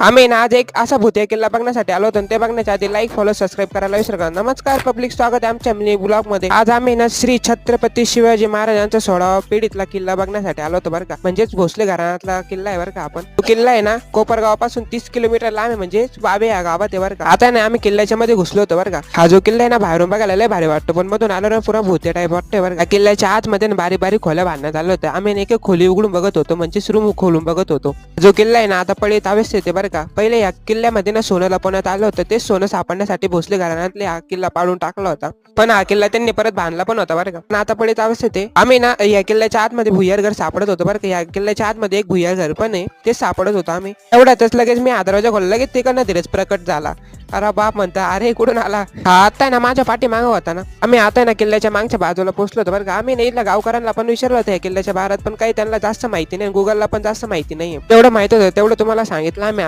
आम्ही ना आज एक असा भूतिया किल्ला बघण्यासाठी आलो होतो ते बघण्याच्या आधी लाईक फॉलो सबस्क्राईब करायला विसरू नका. नमस्कार पब्लिक स्वागत आहे आमच्या मिनी ब्लॉगमध्ये. आज आम्ही ना श्री छत्रपती शिवाजी महाराजांचा सोळावा पिढीतला किल्ला बघण्यासाठी आलो होतो बरं का. म्हणजेच भोसले घराण्यातला किल्ला आहे बरं का आपण. तो किल्ला आहे ना कोपरगावापासून तीस किलोमीटर लांब आहे म्हणजे बाबे या गावात आहे बरं का. आता ना आम्ही किल्ल्याच्या मध्ये घुसलो होतो बरं का. हा जो किल्ला आहे ना बाहेरून बघायला लय भारी वाटतो. पण मधून आलो ना पुरा भूतिया टाईप वाटतोय बरं का. किल्ल्याच्या आतमध्ये बारीक बारीक खोल्या बांधण्यात आलं होतं आम्ही एक खोली उघडून बघत होतो म्हणजे रूम खोलून बघत होतो. जो किल्ला आहे ना आता पळीत अवस्थेत आहे बरं का? पहिले या किल्ल्यामध्ये ना सोनं लपवण्यात आलं होतं. ते सोनं सापडण्यासाठी भोसले घराण्यातले हा किल्ला पाडून टाकला होता. पण हा किल्ला त्यांनी परत बांधला पण होता बरं का? पण आता पळीत अवस्थेत आहे आम्ही ना या किल्ल्याच्या आतमध्ये भुयार घर सापडत होतो बरं का? या किल्ल्याच्या आतमध्ये एक भुयार घर पण आहे. ते सापडत होतं आम्ही. एवढ्यातच लगेच मी हा दरवाजा खोलला. लगेच तिकडनं धीरच प्रकट झाला. अरे बाप म्हणता अरे कुठून आला? हा आता ना माझ्या पाठी मागं होता ना. आम्ही आता ना किल्ल्याच्या मागच्या बाजूला पोहोचलो होतो बरं का? आम्ही नाही गावकऱ्यांना पण विचारलं होतं या किल्ल्याच्या बारात पण काही त्यांना जास्त माहिती नाही गुगलला पण जास्त माहिती नाही तेवढं माहीत होतं तेवढं तुम्हाला सांगितलं आम्ही